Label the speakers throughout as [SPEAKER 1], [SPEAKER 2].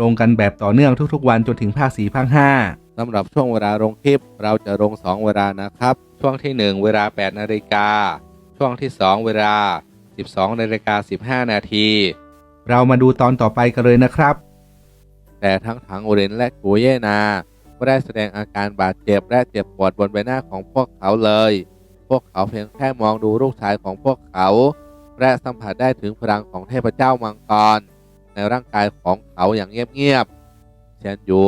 [SPEAKER 1] ลงกันแบบต่อเนื่องทุกๆ วันจนถึงภาคสี่ภาคห้า
[SPEAKER 2] สำหรับช่วงเวลาลงคลิป เราจะลง 2 เวลานะครับ ช่วงทีหนึ่1 เวลา 8 นาฬิกา ช่วงที่ 2 เวลา 12 นาฬิกา 15 นาที
[SPEAKER 1] เรามาดูตอนต่อไปกันเลยนะครับ
[SPEAKER 2] แต่ทั้งถังโอเรนและกูเยนาก็ได้แสดงอาการบาดเจ็บและเจ็บปวดบนใบหน้าของพวกเขาเลย พวกเขาเพียงแค่มองดูลูกชายของพวกเขา และสัมผัสได้ถึงพลังของเทพเจ้ามังกร ในร่างกายของเขาอย่างเงียบๆเฉียนหยู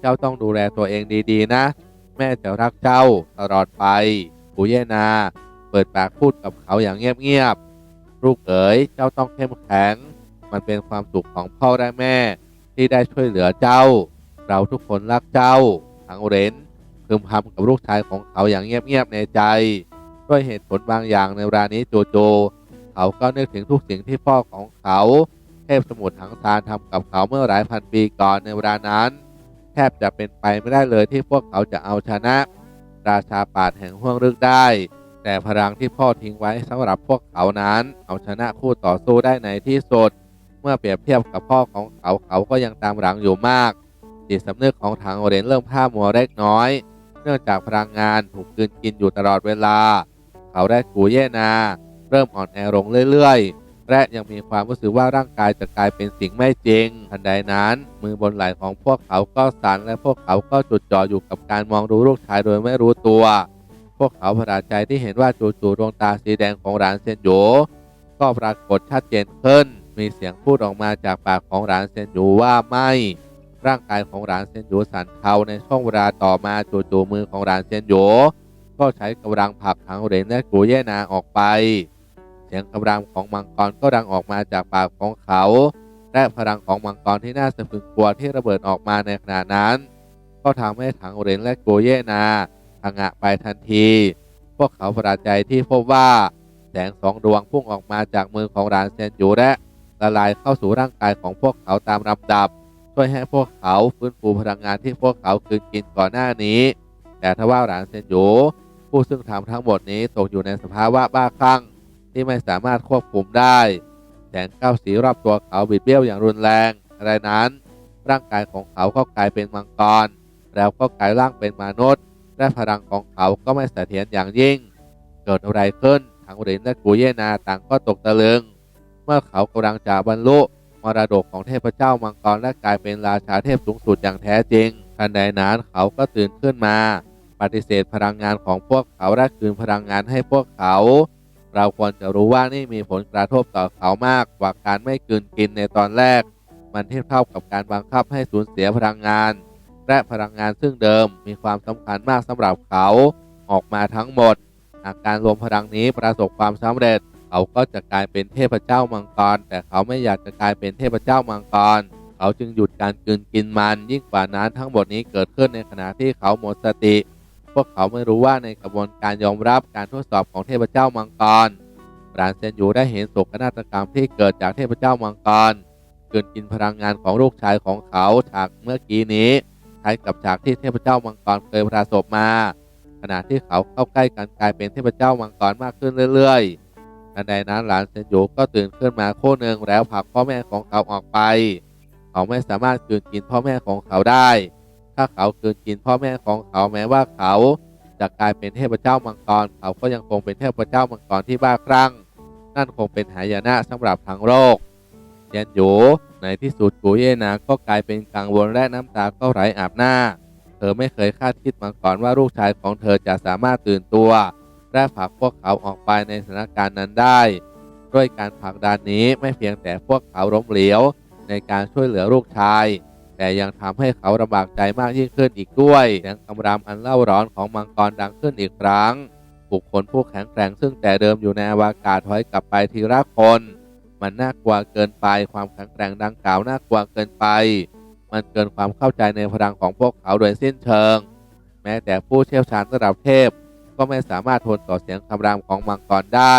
[SPEAKER 2] เจ้าต้องดูแลตัวเองดีๆนะ แม่จะรักเจ้าตลอดไปกูเยนา เปิดปากพูดกับเขาอย่างเงียบๆลูกเอ๋ยเจ้าต้องเข้มแข็ง มันเป็นความสุขของพ่อและแม่ ที่ได้ช่วยเหลือเจ้า เราทุกคนรักเจ้าทั้งเรนพึมพำกับลูกชายของเขาอย่างเงียบๆในใจ ด้วยเหตุผลบางอย่างในเวลานี้โจโจ เขาก็นึกถึงทุกสิ่งที่พ่อของเขา เทพสมุทรถังซานทำกับเขาเมื่อหลายพันปีก่อนในเวลานั้น แทบจะเป็นไปไม่ได้เลยที่พวกเขาจะเอาชนะ ราชาปราดแห่งห้วงลึกได้ แต่พลังที่พ่อทิ้งไว้สำหรับพวกเขานั้น เอาชนะคู่ต่อสู้ได้ในที่สุดเมื่อเปรียบเทียบกับพ่อของเขาเขาก็ยังตามหลังอยู่มากจิตสำนึกของทางโอเรนเริ่มผ้ามัวเล็กน้อย เนื่องจากพลังงานถูกกลืนกินอยู่ตลอดเวลา เขาได้กูเยนา เริ่มอ่อนแอลงเรื่อยๆ และยังมีความรู้สึกว่าร่างกายจะกลายเป็นสิ่งไม่จริง ทันใดนั้น มือบนไหล่ของพวกเขาก็สั่นและพวกเขาก็จดจ่ออยู่กับการมองดูลูกชายโดยไม่รู้ตัว พวกเขาประหลาดใจที่เห็นว่าจู่ๆดวงตาสีแดงของหลานเซนโยก็ปรากฏชัดเจนขึ้น มีเสียงพูดออกมาจากปากของหลานเซนโยว่าไม่ร่างกายของหลานเซนโยสั่นเทาในช่วงเวลาต่อมาจู่ๆมือของหลานเซนโยก็ใช้กำลังผลักถังเหรนและกูเย่นาออกไป เสียงคำรามของมังกรก็ดังออกมาจากปากของเขา และพลังของมังกรที่น่าสะพรึงกลัวที่ระเบิดออกมาในขณะนั้น ก็ทำให้ถังเหรนและโกเยนาพังะไปทันที พวกเขาประหลาดใจที่พบว่าแสงสองดวงพุ่งออกมาจากมือของรานเซนยูและละลายเข้าสู่ร่างกายของพวกเขาตามลำดับ ช่วยให้พวกเขาฟื้นฟูพลังงานที่พวกเขาคืนกินก่อนหน้านี้ แต่ทว่าหลานเซนยูผู้ซึ่งทำทั้งหมดนี้ตกอยู่ในสภาวะบ้าคลั่ง ที่ไม่สามารถควบคุมได้แสงเก้าสีรอบตัวเขาบิดเบี้ยวอย่างรุนแรงอะไรนั้น ร่างกายของเขาก็กลายเป็นมังกร แล้วก็กลายร่างเป็นมนุษย์ และพลังของเขาก็ไม่เสถียรอย่างยิ่ง เกิดอะไรขึ้นทั้งเรนและกูเยนาต่างก็ตกตะลึง เมื่อเขากำลังจะบรรลุมรดกของเทพเจ้ามังกรและกลายเป็นราชาเทพสูงสุดอย่างแท้จริงทันใดนั้นเขาก็ตื่นขึ้นมา ปฏิเสธพลังงานของพวกเขาและคืนพลังงานให้พวกเขา เราควรจะรู้ว่านี่มีผลกระทบต่อเขามากกว่าการไม่กลืนกินในตอนแรก มันเทียบเท่ากับการบังคับให้สูญเสียพลังงาน และพลังงานซึ่งเดิมมีความสำคัญมากสำหรับเขาออกมาทั้งหมดหากการรวมพลังนี้ประสบความสำเร็จ เขาก็จะกลายเป็นเทพเจ้ามังกร แต่เขาไม่อยากจะกลายเป็นเทพเจ้ามังกร เขาจึงหยุดการกลืนกินมันยิ่งกว่านั้นทั้งหมดนี้เกิดขึ้นในขณะที่เขาหมดสติ วกเขาไม่รู้ว่าในกระบวนการยอมรับการทดสอบของเทพเจ้ามังกรรานเซนยูได้เห็นโศกนาฏกรรมที่เกิดจากเทพเจ้ามังกรกลืนกินพลังงานของลูกชายของเขาฉากเมื่อกี้นี้คล้กับฉากที่เทพเจ้ามังกรเคยประสบมา ขณะที่เขาเข้าใกล้กันกลายเป็นเทพเจ้ามังกรมากขึ้นเรื่อยๆทันใดนั้นหลานเซนยูก็ตื่นขึ้นมาโค่นึ่งแล้วผลักพ่อแม่ของเขาออกไป เขาไม่สามารถกลืนกินพ่อแม่ของเขาได้ ถ้าเขากลืนกินพ่อแม่ของเขาแม้ว่าเขาจะกลายเป็นเทพเจ้ามังกร เขาก็ยังคงเป็นเทพเจ้ามังกรที่บ้าคลั่ง นั่นคงเป็นหายนะสำหรับทั้งโลกเยนโยในที่สุดกูเยนาก็กลายเป็นกังวลและน้ำตาก็ไหลอาบหน้า เธอไม่เคยคาดคิดมาก่อนว่าลูกชายของเธอจะสามารถตื่นตัวและผลักพวกเขาออกไปในสถานการณ์นั้นได้ ด้วยการผลักดันนี้ไม่เพียงแต่พวกเขาล้มเหลวในการช่วยเหลือลูกชาย แต่ยังทำให้เขาลำบากใจมากยิ่งขึ้นอีกด้วยเสียงคำรามอันเล่าร้อนของมังกรดังขึ้นอีกครั้ง บุคคลผู้แข็งแกร่งซึ่งแต่เดิมอยู่ในอวากาศถอยกลับไปทีละคน มันน่ากลัวเกินไป ความแข็งแกร่งดังกล่าวน่ากลัวเกินไป มันเกินความเข้าใจในพลังของพวกเขาโดยสิ้นเชิง แม้แต่ผู้เชี่ยวชาญระดับเทพ ก็ไม่สามารถทนต่อเสียงคำรามของมังกรได้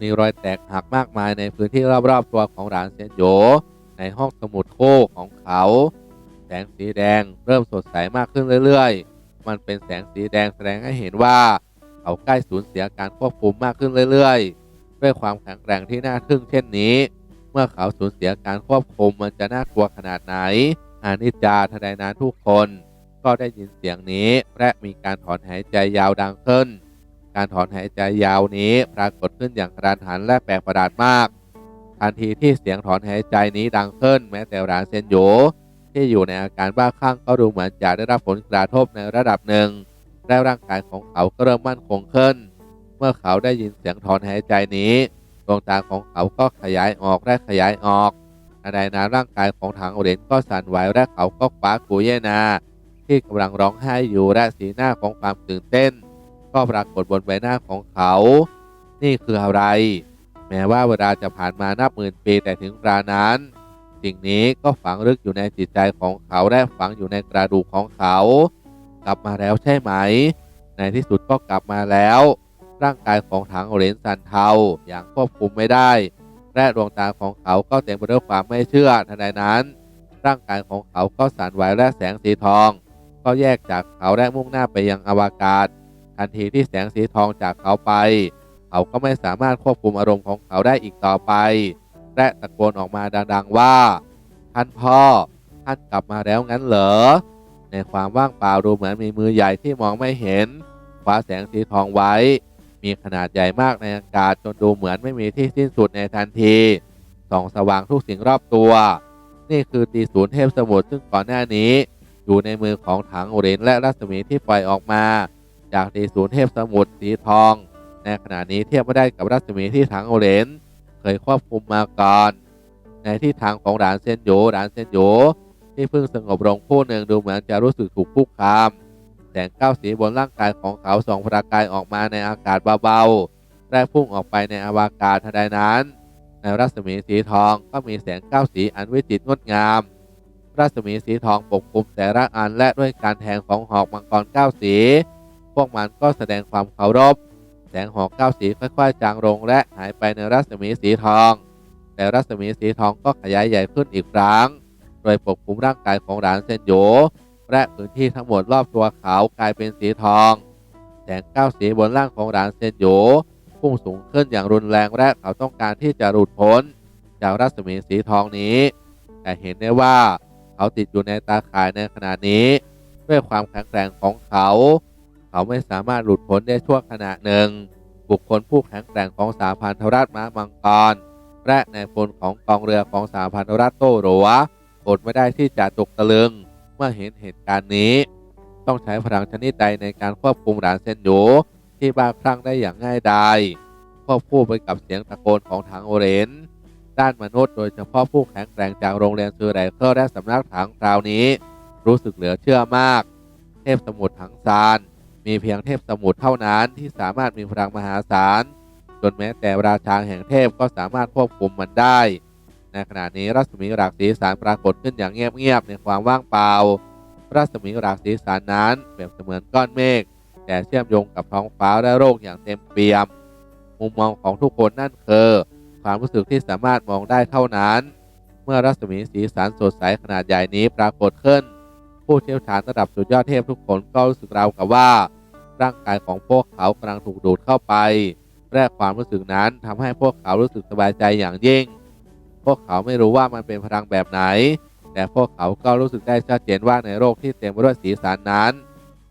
[SPEAKER 2] มีรอยแตกหักมากมายในพื้นที่รอบๆตัวของหลานเซียนโย ในห้องสมุดโคู่ของเขา แสงสีแดงเริ่มสดใสมากขึ้นเรื่อยๆ มันเป็นแสงสีแดงแสดงให้เห็นว่า เขาใกล้สูญเสียการควบคุมมากขึ้นเรื่อยๆ ด้วยความแข็งแกร่งที่น่าทึ่งเช่นนี้ เมื่อเขาสูญเสียการควบคุมมันจะน่ากลัวขนาดไหน อานิจจาทนายนานทุกคน ก็ได้ยินเสียงนี้และมีการถอนหายใจยาวดังขึ้น การถอนหายใจยาวนี้ปรากฏขึ้นอย่างกระทันหันและแปลกประหลาดมาก ทันทีที่เสียงถอนหายใจนี้ดังขึ้น แม้แต่หลานเซนโยที่อยู่ในอาการบ้าคลั่งก็ดูเหมือนจะได้รับผลกระทบในระดับหนึ่งและร่างกายของเขาก็เริ่มมั่นคงขึ้น เมื่อเขาได้ยินเสียงถอนหายใจนี้ดวงตาของเขาก็ขยายออกและขยายออกทันใดนั้นร่างกายของถังโอเรนก็สั่นไหวและเขาก็คว้ากูเยนา ที่กำลังร้องไห้อยู่และสีหน้าของความตื่นเต้น ก็ปรากฏบนใบหน้าของเขา นี่คืออะไร แม้ว่าเวลาจะผ่านมานับหมื่นปีแต่ถึงครานั้น สิ่งนี้ก็ฝังลึกอยู่ในจิตใจของเขาและฝังอยู่ในกระดูกของเขา กลับมาแล้วใช่ไหม ในที่สุดก็กลับมาแล้ว ร่างกายของถังเหรนสันเทาอย่างควบคุมไม่ได้ และดวงตาของเขาก็เต็มไปด้วยความไม่เชื่อทันใดนั้น ร่างกายของเขาก็สั่นไหวและแสงสีทอง ก็แยกจากเขาและมุ่งหน้าไปยังอวกาศ ทันทีที่แสงสีทองจากเขาไป เขาก็ไม่สามารถควบคุมอารมณ์ของเขาได้อีกต่อไป และตะโกนออกมาดังๆว่า ท่านพ่อ ท่านกลับมาแล้วงั้นเหรอ ในความว่างเปล่าดูเหมือนมีมือใหญ่ที่มองไม่เห็นคว้าแสงสีทองไว้ มีขนาดใหญ่มากในอากาศจนดูเหมือนไม่มีที่สิ้นสุดในทันทีส่องสว่างทุกสิ่งรอบตัว นี่คือตีศูนย์เทพสมุทรซึ่งก่อนหน้านี้ อยู่ในมือของถังโอเรนและรัศมีที่ปล่อยออกมา จากตีศูนย์เทพสมุทรสีทอง ในขณะนี้เทียบไม่ได้กับรัศมีที่ถังโอเรนเคยควบคุมมาก่อน ในที่ทางของหลานเซนโยหลานเซนโยที่เพิ่งสงบลงผู้หนึ่งดูเหมือนจะรู้สึกถูกคุกคาม แสงก้าวสีบนร่างกายของเขาส่องประกายออกมาในอากาศเบาๆและพุ่งออกไปในอวกาศทันใดนั้น ในรัศมีสีทองก็มีแสงก้าวสีอันวิจิตรงดงาม รัศมีสีทองปกคลุมแต่ละอันและด้วยการแทงของหอกมังกรก้าวสี พวกมันก็แสดงความเคารพ แสงหอกเก้าสีค่อยๆ จางลงและหายไปในรัศมีสีทอง แต่รัศมีสีทองก็ขยายใหญ่ขึ้นอีกครั้ง โดยปกคลุมร่างกายของหลานเซนโยและพื้นที่ทั้งหมดรอบตัวเขากลายเป็นสีทอง แสงเก้าสีบนร่างของหลานเซนโยพุ่งสูงขึ้นอย่างรุนแรงและเขาต้องการที่จะหลุดพ้น จากรัศมีสีทองนี้ แต่เห็นได้ว่าเขาติดอยู่ในตาข่ายในขณะนี้ ด้วยความแข็งแกร่งของเขา เขาไม่สามารถหลุดพ้นได้ชั่วขณะหนึ่ง บุคคลผู้แข็งแกร่งของสาพันธรัฐม้ามังกร และในพลของกองเรือของสาพันธรัฐโต้หรัวอดไม่ได้ที่จะตกตะลึง เมื่อเห็นเหตุการณ์นี้ ต้องใช้พลังชนิดใดในการควบคุมหลานเซนโยที่บ้าคลั่งได้อย่างง่ายดายควบคู่ไปกับเสียงตะโกนของถังโอเรนด้านมนุษย์โดยเฉพาะผู้แข็งแกร่งจากโรงเรียนซูไรเคิลและสำนักถังคราวนี้ รู้สึกเหลือเชื่อมาก เทพสมุทรถังซาน มีเพียงเทพสมุทรเท่านั้นที่สามารถมีพลังมหาศาลจนแม้แต่ราชาแห่งเทพก็สามารถควบคุมมันได้ ในขณะนี้รัศมีหลากสีสารปรากฏขึ้นอย่างเงียบๆในความว่างเปล่า รัศมีหลากสีสารนั้นเปรียบเสมือนก้อนเมฆแต่เชื่อมโยงกับท้องฟ้าและโลกอย่างเต็มเปี่ยม มุมมองของทุกคนนั่นคือความรู้สึกที่สามารถมองได้เท่านั้น เมื่อรัศมีสีสันสดใสขนาดใหญ่นี้ปรากฏขึ้น ผู้เชี่ยวชาญระดับสุดยอดเทพทุกคนก็รู้สึกราวกับว่า ร่างกายของพวกเขากำลังถูกดูดเข้าไปและความรู้สึกนั้นทำให้พวกเขารู้สึกสบายใจอย่างยิ่ง พวกเขาไม่รู้ว่ามันเป็นพลังแบบไหน แต่พวกเขาก็รู้สึกได้ชัดเจนว่าในโลกที่เต็มไปด้วยสีสันนั้น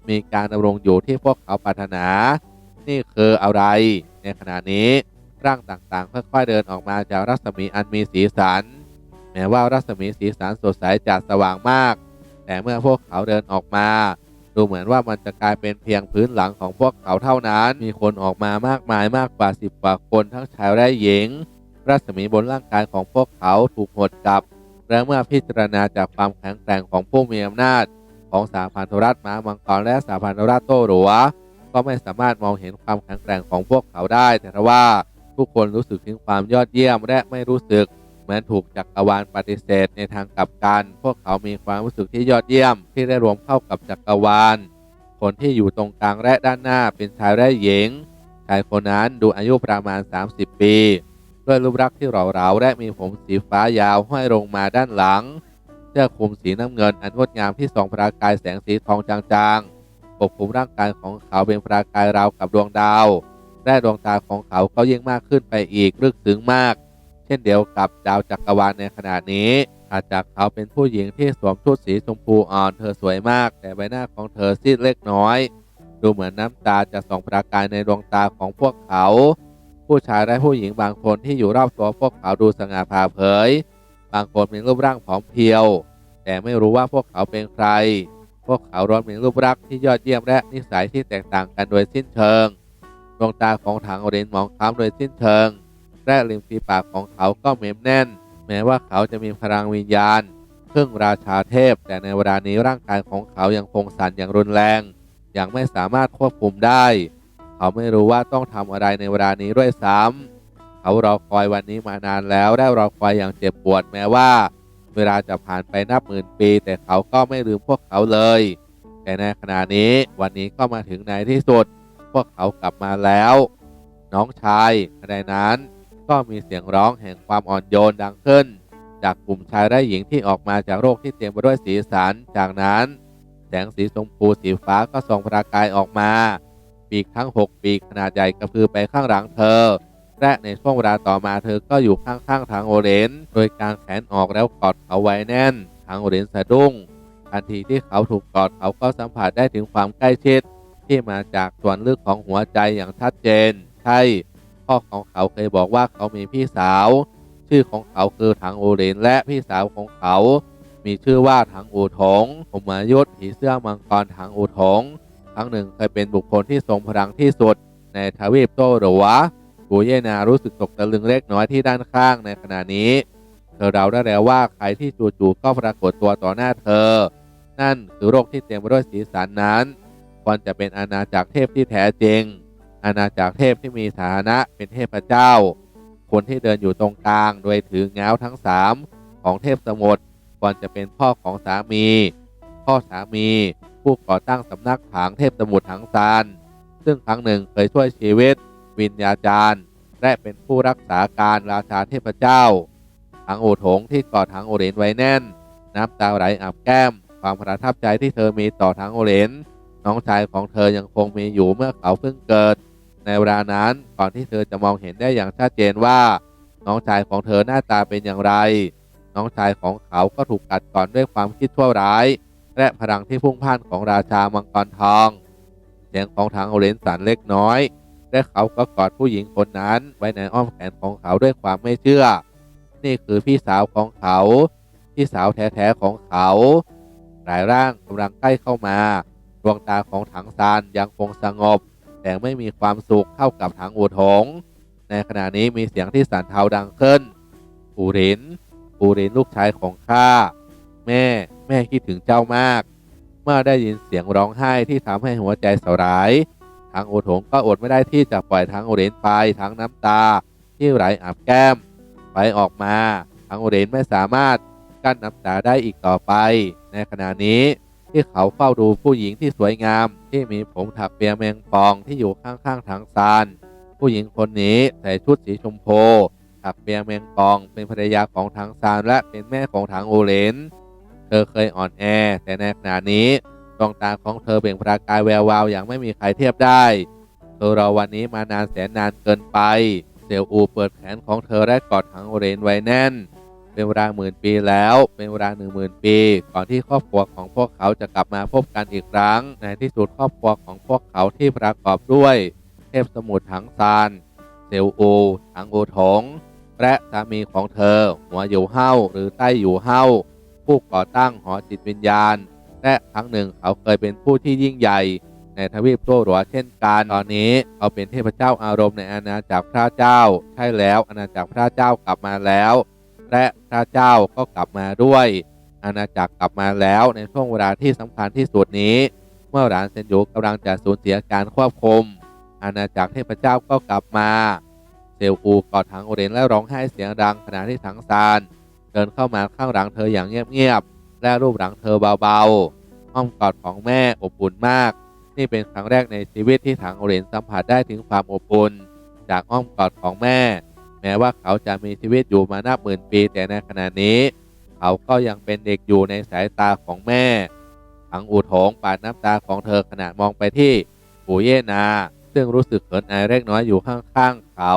[SPEAKER 2] มีการดำรงอยู่ที่พวกเขาปรารถนา นี่คืออะไร ในขณะนี้ร่างต่างๆ ค่อยๆเดินออกมาจากรัศมีอันมีสีสัน แม้ว่ารัศมีสีสันสดใสจัดสว่างมาก แต่เมื่อพวกเขาเดินออกมา ดูเหมือนว่ามันจะกลายเป็นเพียงพื้นหลังของพวกเขาเท่านั้น มีคนออกมามากมายมากกว่าสิบกว่าคนทั้งชายและหญิง รัศมีบนร่างกายของพวกเขาถูกหดกลับ และเมื่อพิจารณาจากความแข็งแกร่งของผู้มีอำนาจ ของสาพันธรัฐม้ามังกรและสาพันธรัฐโตหรัวก็ไม่สามารถมองเห็นความแข็งแกร่งของพวกเขาได้ แต่ว่าทุกคนรู้สึกถึงความยอดเยี่ยมและไม่รู้สึก มือนถูกจักรวาลปฏิเสธในทางกลับกัน พวกเขามีความรู้สึกที่ยอดเยี่ยม ที่ได้รวมเข้ากับจักรวาล คนที่อยู่ตรงกลางและด้านหน้าเป็นชายและหญิง ชายคนนั้นดูอายุประมาณ 30 ปี ด้วยรูปลักษณ์ที่เหล่าเราและมีผมสีฟ้ายาวห้อยลงมาด้านหลัง เสื้อคลุมสีน้ำเงินอันงดงามที่ส่องประกายแสงสีทองจางๆ ปกคลุมร่างกายของเขาเป็นประกายราวกับดวงดาวและดวงตาของเขาก็ยิ่งมากขึ้นไปอีกลึกซึ้งมาก ช่นเดียวกับดาวจักรวาลในขณะนี้อาจจากเขาเป็นผู้หญิงที่สวมชุดสีชมพูอ่อนเธอสวยมาก แต่ใบหน้าของเธอซีดเล็กน้อย ดูเหมือนน้ำตาจะส่องประกายในดวงตาของพวกเขา ผู้ชายและผู้หญิงบางคนที่อยู่รอบตัวพวกเขาดูสง่าผ่าเผย บางคนมีรูปร่างผอมเพรียว แต่ไม่รู้ว่าพวกเขาเป็นใคร พวกเขาร้อนมีรูปลักษณ์ที่ยอดเยี่ยมและนิสัยที่แตกต่างกันโดยสิ้นเชิง ดวงตาของถังอเรนมองคล้ำโดยสิ้นเชิง และริมฝีปากของเขาก็เหม็มแน่น แม้ว่าเขาจะมีพลังวิญญาณเพึ่งราชาเทพ แต่ในเวลานี้ร่างกายของเขายังคงสั่นอย่างรุนแรง ยังไม่สามารถควบคุมได้ เขาไม่รู้ว่าต้องทำอะไรในเวลานี้ด้วยซ้ำเขารอคอยวันนี้มานานแล้วได้รอคอยอย่างเจ็บปวดแม้ว่า เวลาจะผ่านไปนับหมื่นปี แต่เขาก็ไม่ลืมพวกเขาเลย แต่ในขณะนี้วันนี้ก็มาถึงในที่สุด พวกเขากลับมาแล้ว น้องชายขณะนั้น ก็มีเสียงร้องแห่งความอ่อนโยนดังขึ้น จากกลุ่มชายและหญิงที่ออกมาจากโลกที่เต็มไปด้วยสีสัน จากนั้น แสงสีชมพูสีฟ้าก็ส่องประกายออกมา ปีกทั้ง6ปีกขนาดใหญ่กระพือไปข้างหลังเธอ และในช่วงเวลาต่อมาเธอก็อยู่ข้างๆทางโอเรนโดยการแขนออกแล้วกอดเขาไว้แน่น ทางโอเรนสะดุ้งทันทีที่เขาถูกกอดเขาก็สัมผัสได้ถึงความใกล้ชิดที่มาจากส่วนลึกของหัวใจอย่างชัดเจน ใช่ พ่อของเขาเคยบอกว่าเขามีพี่สาว ชื่อของเขาคือถังโอเรนและพี่สาวของเขา มีชื่อว่าถังอูถงผมมายุทธผีเสื้อมังกรถังอูถงครั้งหนึ่งเคยเป็นบุคคลที่ทรงพลังที่สุด ในทวีปโตหรือวะกูเยนารู้สึกตกตะลึงเล็กน้อยที่ด้านข้างในขณะนี้ เธอเดาได้แล้วว่าใครที่จู่ๆก็ปรากฏตัวต่อหน้าเธอ นั่นคือโรคที่เต็มไปด้วยสีสันนั้นควรจะเป็นอาณาจักรเทพที่แท้จริง อาณาจักรเทพที่มีฐานะเป็นเทพเจ้า คนที่เดินอยู่ตรงกลางโดยถือง้าวทั้งสามของเทพสมุทรควรจะเป็นพ่อของสามี พ่อสามี ผู้ก่อตั้งสำนักถางเทพสมุทรถังซานซึ่งครั้งหนึ่งเคยช่วยชีวิต วิญญาจารย์ และเป็นผู้รักษาการราชาเทพเจ้าถังโอถงที่กอดถังโอเรนไว้แน่น น้ำตาไหลอาบแก้ม ความประทับใจที่เธอมีต่อถังโอเรนน้องชายของเธอยังคงมีอยู่เมื่อเขาเพิ่งเกิด ในเวลานั้นก่อนที่เธอจะมองเห็นได้อย่างชัดเจนว่า น้องชายของเธอหน้าตาเป็นอย่างไร น้องชายของเขาก็ถูกกัดก่อนด้วยความคิดชั่วร้าย และพลังที่พุ่งพ่านของราชามังกรทอง เสียงของทางโอเรนสันเล็กน้อย และเขาก็กอดผู้หญิงคนนั้นไว้ในอ้อมแขนของเขาด้วยความไม่เชื่อ นี่คือพี่สาวของเขา พี่สาวแท้ๆของเขา หลายร่างกำลังใกล้เข้ามาดวงตาของถังซานยังคงสงบ แต่ไม่มีความสุขเท่ากับถังอูถง ในขณะนี้มีเสียงที่สันเทาดังขึ้นปูรินปูรินลูกชายของข้าแม่แม่คิดถึงเจ้ามาก เมื่อได้ยินเสียงร้องไห้ที่ทำให้หัวใจสลายทางโอถงก็อดไม่ได้ที่จะปล่อยทางโอเรนไปทั้งน้ำตาที่ไหลอาบแก้มไปออกมาทางโอเรนไม่สามารถกั้นน้ำตาได้อีกต่อไป ในขณะนี้ ที่เขาเฝ้าดูผู้หญิงที่สวยงาม ที่มีผมถักเปียแมงปองที่อยู่ข้างๆทางซาน ผู้หญิงคนนี้ใส่ชุดสีชมพูถักเปียแมงปอง เป็นภรรยาของทางซานและเป็นแม่ของทางโอเรนเธอเคยอ่อนแอ แต่ในขณะนี้ดวงตาของเธอเปล่งประกายแวววาวอย่างไม่มีใครเทียบได้เธอรอวันนี้มานานแสนนานเกินไปเซลอูเปิดแขนของเธอและกอดทางโอเรนไว้แน่น เป็นเวลาหมื่นปีแล้ว เป็นเวลาหนึ่งหมื่นปี ก่อนที่ครอบครัวของพวกเขาจะกลับมาพบกันอีกครั้ง ในที่สุดครอบครัวของพวกเขาที่ประกอบด้วย เทพสมุทรถังซานเซลอูถังโอถงและสามีของเธอ หัวอยู่เฮาหรือใต้อยู่เฮาผู้ก่อตั้งหอจิตวิญญาณ และครั้งหนึ่งเขาเคยเป็นผู้ที่ยิ่งใหญ่ ในทวีปโตหลัวเช่นกันตอนนี้เขาเป็นเทพเจ้าอารมณ์ในอาณาจักรพระเจ้า ใช่แล้วอาณาจักรพระเจ้ากลับมาแล้ว และพระเจ้าก็กลับมาด้วย อาณาจักรกลับมาแล้วในช่วงเวลาที่สำคัญที่สุดนี้ เมื่อหลานเซนยูกำลังจะสูญเสียการควบคุม อาณาจักรเทพเจ้าก็กลับมาเซซลอูกอดถังโอเรนและร้องไห้เสียงดังขณะที่ถังซานเดินเข้ามาข้างหลังเธออย่างเงียบๆและรูปหลังเธอเบาๆอ้อมกอดของแม่อบอุ่นมาก นี่เป็นครั้งแรกในชีวิตที่ถังโอเรนสัมผัสได้ถึงความอบอุ่นจากอ้อมกอดของแม่ แม้ว่าเขาจะมีชีวิตอยู่มานับหมื่นปี แต่ในขณะนี้ เขาก็ยังเป็นเด็กอยู่ในสายตาของแม่ถังอูโถงปาดน้ำตาของเธอขณะมองไปที่ปู่เย่นา ซึ่งรู้สึกเขินอายเล็กน้อยอยู่ข้างๆเขา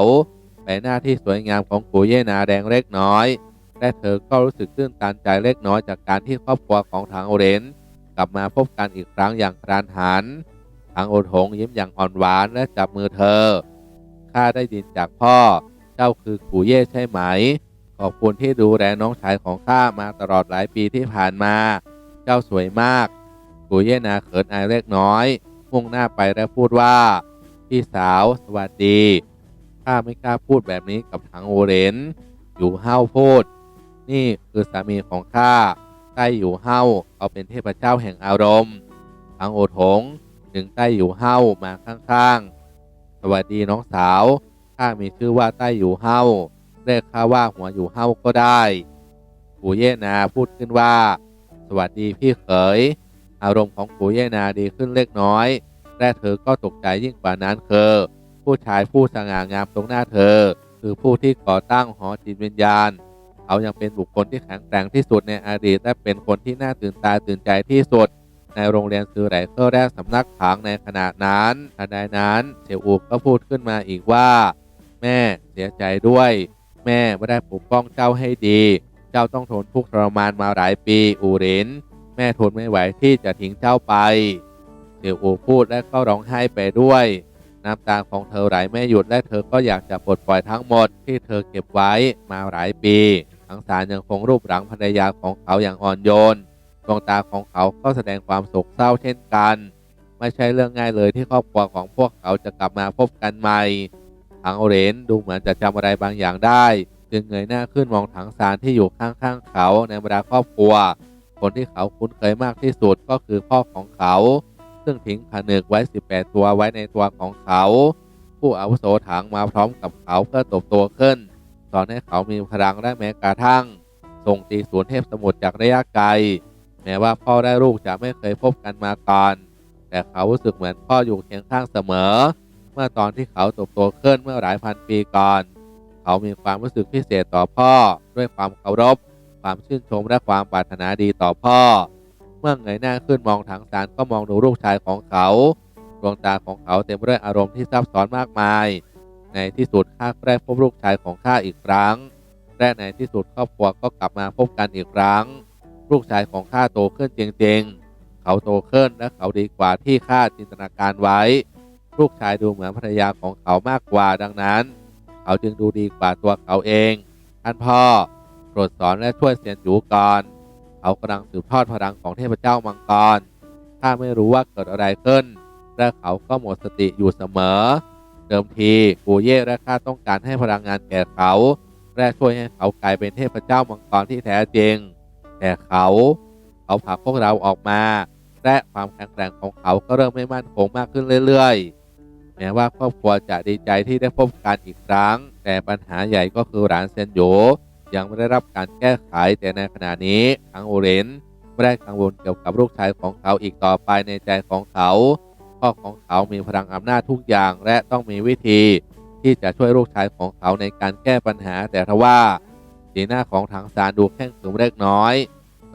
[SPEAKER 2] ใบหน้าที่สวยงามของปู่เย่นาแดงเล็กน้อย และเธอก็รู้สึกตื้นตันใจเล็กน้อยจากการที่ครอบครัวของถังโอเรนกลับมาพบกันอีกครั้งอย่างกรานหันถังโอทงยิ้มอย่างอ่อนหวานและจับมือเธอข้าได้ยินจากพ่อ เจ้าคือกูเย่ใช่ไหม ขอบคุณที่ดูแลน้องชายของข้ามาตลอดหลายปีที่ผ่านมา เจ้าสวยมาก กูเย่นาเขินอายเล็กน้อย มุ่งหน้าไปและพูดว่า พี่สาวสวัสดีข้าไม่กล้าพูดแบบนี้กับถังโอเรนอยู่เฮ้าพูด นี่คือสามีของข้าใต้อยู่เฮ้าเขาเป็นเทพเจ้าแห่งอารมณ์ทางโอทงดึงใต้อยู่เฮ้ามาข้างๆ สวัสดีน้องสาว ข้ามีชื่อว่าใต้อยู่เฮาเรียกข้าว่าหัวอยู่เฮาก็ได้ปู่เย่นาพูดขึ้นว่า สวัสดีพี่เขย อารมณ์ของปู่เย่นาดีขึ้นเล็กน้อย และเธอก็ตกใจยิ่งกว่านั้นคือผู้ชายผู้สง่างามตรงหน้าเธอ คือผู้ที่ก่อตั้งหอจิตวิญญาณ เขายังเป็นบุคคลที่แข็งแกร่งที่สุดในอดีตและเป็นคนที่น่าตื่นตาตื่นใจที่สุด ในโรงเรียนซือไหลเคอร์และสำนักผังในขณะนั้นทันใดนั้นเซอูก็พูดขึ้นมาอีกว่า แม่เสียใจด้วย แม่ไม่ได้ปกป้องเจ้าให้ดี เจ้าต้องทนทุกข์ทรมานมาหลายปีอูเรนแม่ทนไม่ไหวที่จะทิ้งเจ้าไปเสี่ยวอูพูดและก็ร้องไห้ไปด้วย น้ำตาของเธอไหลไม่หยุดและเธอก็อยากจะปลดปล่อยทั้งหมดที่เธอเก็บไว้มาหลายปีทั้งสารยังคงรูปหลังภรรยาของเขาอย่างอ่อนโยนดวงตาของเขาก็แสดงความโศกเศร้าเช่นกัน ไม่ใช่เรื่องง่ายเลยที่ครอบครัวของพวกเขาจะกลับมาพบกันใหม่ ถังโอเรนดูเหมือนจะจำอะไรบางอย่างได้ จึงเงยหน้าขึ้นมองถังสารที่อยู่ข้างๆเขาในบรรดาครอบครัว คนที่เขาคุ้นเคยมากที่สุดก็คือพ่อของเขา ซึ่งทิ้งผนึกไว้ 18 ตัวไว้ในตัวของเขา ผู้อาวุโสถังมาพร้อมกับเขาเพื่อตบตัวขึ้นสอนให้เขามีพลังและแม้กระทั่งส่งตีสวนเทพสมุทรจากระยะไกล แม้ว่าพ่อและลูกจะไม่เคยพบกันมาก่อน แต่เขารู้สึกเหมือนพ่ออยู่เคียงข้างเสมอ เมื่อตอนที่เขาตบตัวขึ้นเมื่อหลายพันปีก่อน เขามีความรู้สึกพิเศษต่อพ่อ ด้วยความเคารพ ความชื่นชมและความปรารถนาดีต่อพ่อ เมื่อเงยหน้าขึ้นมองถังสารก็มองดูลูกชายของเขาดวงตาของเขาเต็มไปด้วยอารมณ์ที่ซับซ้อนมากมาย ในที่สุดข้าก็ได้พบลูกชายของข้าอีกครั้งและในที่สุดครอบครัวก็กลับมาพบกันอีกครั้ง ลูกชายของข้าโตขึ้นจริงๆ เขาโตขึ้นและเขาดีกว่าที่ข้าจินตนาการไว้ ลูกชายดูเหมือนภรรยาของเขามากกว่าดังนั้น เขาจึงดูดีกว่าตัวเขาเอง ท่านพ่อโปรดสอนและช่วยเซียนหยูก่อนเขากำลังสืบทอดพลังของเทพเจ้ามังกรข้าไม่รู้ว่าเกิดอะไรขึ้นและเขาก็หมดสติอยู่เสมอ เดิมทีกูเย่และข้าต้องการให้พลังงานแก่เขาและช่วยให้เขากลายเป็นเทพเจ้ามังกรที่แท้จริง แต่เขาเขาผลักพวกเราออกมา และความแข็งแกร่งของเขาก็เริ่มไม่มั่นคงมากขึ้นเรื่อย ๆ แม้ว่าครอบครัวจะดีใจที่ได้พบกันอีกครั้ง แต่ปัญหาใหญ่ก็คือหลานเซนโยยังไม่ได้รับการแก้ไขแต่ในขณะนี้ทั้งโอเรนไม่ได้กังวลเกี่ยวกับลูกชายของเขาอีกต่อไปในใจของเขาพ่อของเขามีพลังอำนาจทุกอย่างและต้องมีวิธี ที่จะช่วยลูกชายของเขาในการแก้ปัญหา แต่ทว่าสีหน้าของถังซานดูแข็งขรึมเล็กน้อย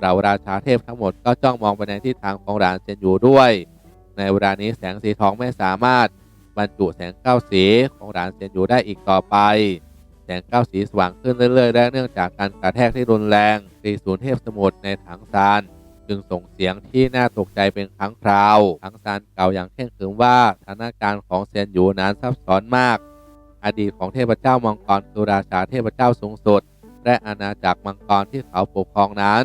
[SPEAKER 2] เราราชาเทพทั้งหมดก็จ้องมองไปในทิศทางของหลานเซนอยู่ด้วย ในเวลานี้แสงสีทองไม่สามารถ บรรจุแสงเก้าสีของหลานเซนอยู่ได้อีกต่อไป แสงเก้าสีสว่างขึ้นเรื่อยๆและเนื่องจากการกระแทกที่รุนแรงตีศูนย์เทพสมุทรในถังซานจึงส่งเสียงที่น่าตกใจเป็นครั้งคราวทั้งซานเก่าอย่างเข่งขรึมว่าสถานการณ์ของเซียนหยูนั้นซับซ้อนมาก อดีตของเทพเจ้ามังกรคือราชาเทพเจ้าสูงสุดและอาณาจักรมังกรที่เขาปกครองนั้น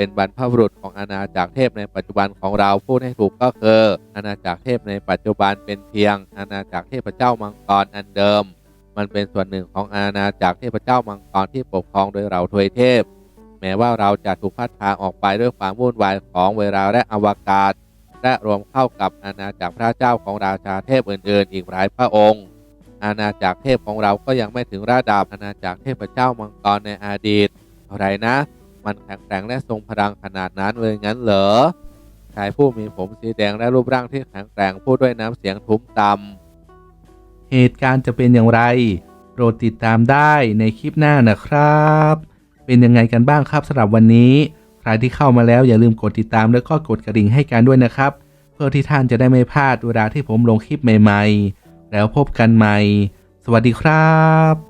[SPEAKER 2] เป็นบรรพบุรุษของอาณาจักรเทพในปัจจุบันของเราพูดให้ถูกก็คืออาณาจักรเทพในปัจจุบันเป็นเพียง อาณาจักรเทพเจ้ามังกรอันเดิม มันเป็นส่วนหนึ่งของอาณาจักรเทพเจ้ามังกรที่ปกครองโดยเราทวยเทพ แม้ว่าเราจะถูกพัดพาออกไปด้วยความวุ่นวายของเวลาและอวกาศ และรวมเข้ากับอาณาจักรพระเจ้าของราชาเทพอื่นๆ อีกหลายพระองค์ อาณาจักรเทพของเราก็ยังไม่ถึงระดับอาณาจักรเทพเจ้ามังกรในอดีตอะไรนะ มันแข็งแกร่งและทรงพลังขนาดนั้นเลยงั้นเหรอชายผู้มีผมสีแดงและรูปร่างที่แข็งแกร่งพูดด้วยน้ำเสียงทุ้มต่ำ
[SPEAKER 1] เหตุการณ์จะเป็นอย่างไร โปรดติดตามได้ในคลิปหน้านะครับ เป็นยังไงกันบ้างครับสำหรับวันนี้ ใครที่เข้ามาแล้วอย่าลืมกดติดตามแล้วก็กดกระดิ่งให้กันด้วยนะครับ เพื่อที่ท่านจะได้ไม่พลาดเวลาที่ผมลงคลิปใหม่ ๆ แล้วพบกันใหม่ สวัสดีครับ